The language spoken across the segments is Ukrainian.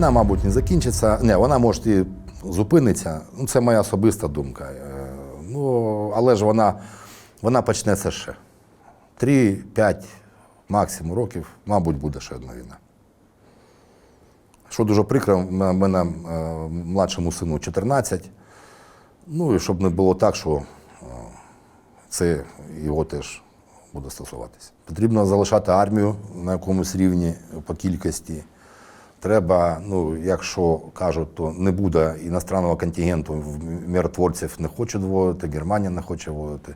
Війна, мабуть, не закінчиться. Не, вона може і зупиниться. Ну, це моя особиста думка. Е, Ну, але ж вона, вона почнеться ще. Три-п'ять максимум років, мабуть, буде ще одна війна. Що дуже прикро, в мене е, младшому сину 14. Ну і щоб не було так, що е, це його теж буде стосуватися. Потрібно залишати армію на якомусь рівні по кількості. Треба, ну, якщо кажуть, то не буде іностранного контингенту, миротворців не хочуть вводити, Германія не хоче вводити.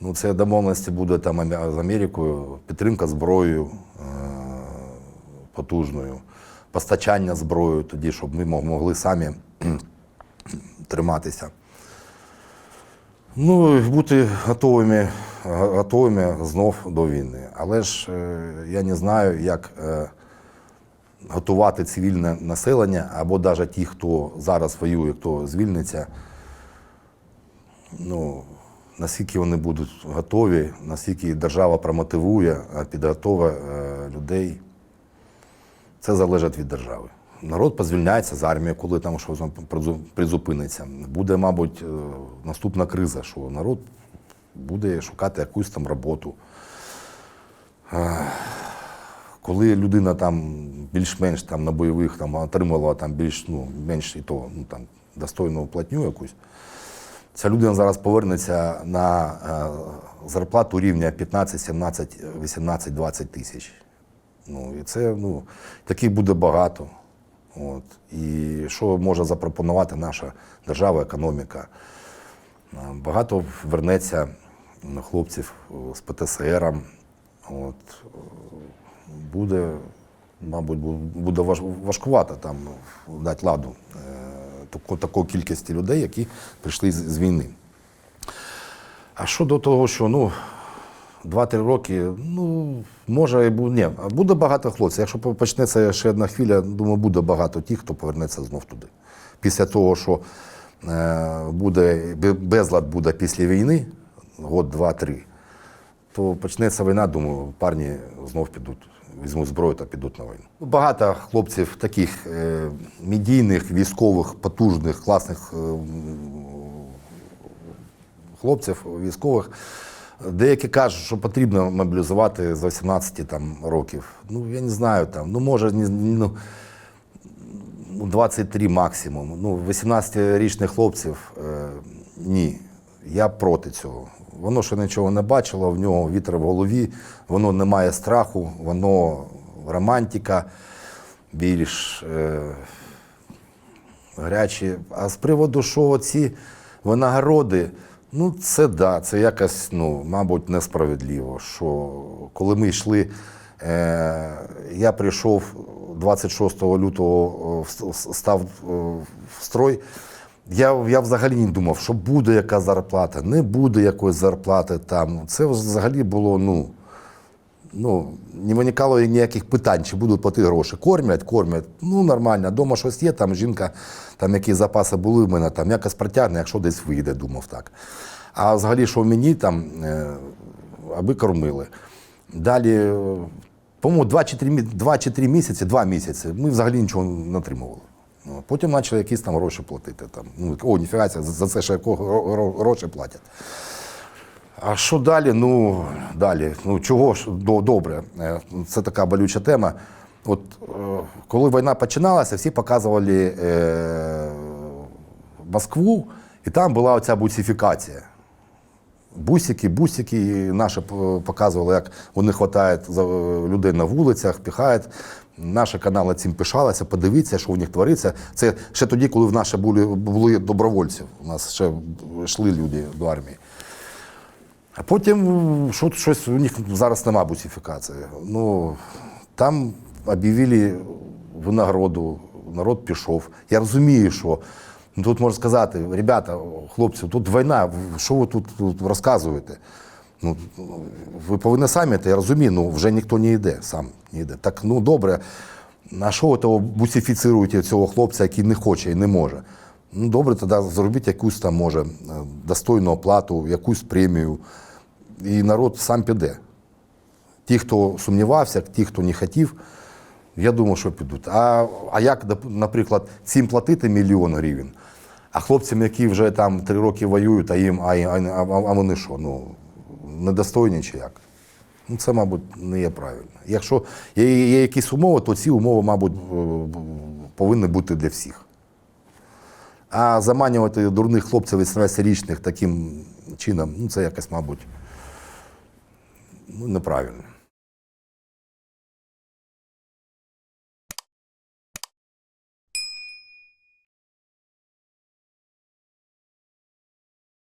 Ну, це домовленості буде там з Америкою, підтримка зброєю е, потужною, постачання зброєю тоді, щоб ми могли самі триматися. Ну, бути готовими, готовими знов до війни. Але ж е, я не знаю, як е, готувати цивільне населення або навіть ті, хто зараз воює, хто звільниться. Ну, наскільки вони будуть готові, наскільки держава промотивує, а підготовить е, людей. Це залежить від держави. Народ позвільняється з армії, коли там щось призупиниться. Буде, мабуть, е, наступна криза, що народ буде шукати якусь там роботу. Коли людина там більш-менш там на бойових там отримувала там більш ну, менш і то ну, там, достойну платню якусь, ця людина зараз повернеться на е, зарплату рівня 15, 17, 18, 20 тисяч. Ну, і це ну, таких буде багато. От. І що може запропонувати наша держава, економіка? Е, Багато вернеться хлопців з ПТСР. От. Буде, мабуть, буде важкувато там дати ладу е, такої кількості людей, які прийшли з, війни. А щодо того, що ну, 2-3 роки, ну, може, і буде. Ні, буде багато хлопців. Якщо почнеться ще одна хвиля, думаю, буде багато тих, хто повернеться знов туди. Після того, що е, буде, безлад буде після війни, год, два-три, то почнеться війна, думаю, парні знов підуть, візьмуть зброю та підуть на війну. Багато хлопців таких е, медійних, військових, потужних, класних е, хлопців військових. Деякі кажуть, що потрібно мобілізувати з 18 там, років. Ну, я не знаю, там, ну, може, ні- ну, ну, 23 максимум. Ну, 18-річних хлопців е, ні. Я проти цього. Воно ще нічого не бачило, в нього вітер в голові, воно не має страху, воно романтика більш. Е, гарячі. А з приводу, що ці винагороди, ну це да, це якось, ну, мабуть, несправедливо. Що коли ми йшли, е, я прийшов 26 лютого, е, став е, в строй. Я, я взагалі не думав, що буде яка зарплата, не буде якоїсь зарплати там. Це взагалі було, ну ну, не виникало ніяких питань, чи будуть платити гроші. Кормять, кормять. Ну, нормально. Дома щось є, там жінка, там які запаси були в мене, там якось протягне, якщо десь вийде, думав так. А взагалі, що мені там, е, аби кормили. Далі, е, по-моєму, 2 чи 3, мі- два чи 3 місяці, 2 місяці, ми взагалі нічого не отримували. Ну, Потім почали якісь там гроші платити. Там. Ну, о, ніфіга, це, за це ще гроші платять. А що далі? Ну, далі. Ну, чого ж добре? Е, Це така болюча тема. От е, коли війна починалася, всі показували е, Москву, і там була оця бусифікація. Бусики, бусики, наші показували, як вони хватають е, людей на вулицях, піхають. Наші канали цим пишалися, подивіться, що у них твориться. Це ще тоді, коли в наші були, були добровольці. У нас ще йшли люди до армії. А потім що, щось у них зараз нема бусифікації. Ну, там об'явили винагороду, народ пішов. Я розумію, що ну, тут можна сказати, ребята, хлопці, тут війна, що ви тут розказуєте? Ну, ви повинні самі, я розумію, ну вже ніхто не йде, сам не йде. Так ну добре, на що ви того бусифіцируєте цього хлопця, який не хоче і не може? Ну добре, тоді зробіть якусь там, може, е, достойну оплату, якусь премію, і народ сам піде. Ті, хто сумнівався, ті, хто не хотів, Я думав, що підуть. А, а як, наприклад, цим платити мільйон гривень, а хлопцям, які вже там три роки воюють, а їм, а, а, а вони що, ну, недостойні чи як? Ну, це, мабуть, не є правильно. Якщо є, є якісь умови, то ці умови, мабуть, е, повинні бути для всіх. А заманювати дурних хлопців 18-річних таким чином, ну це якось, мабуть, ну, неправильно.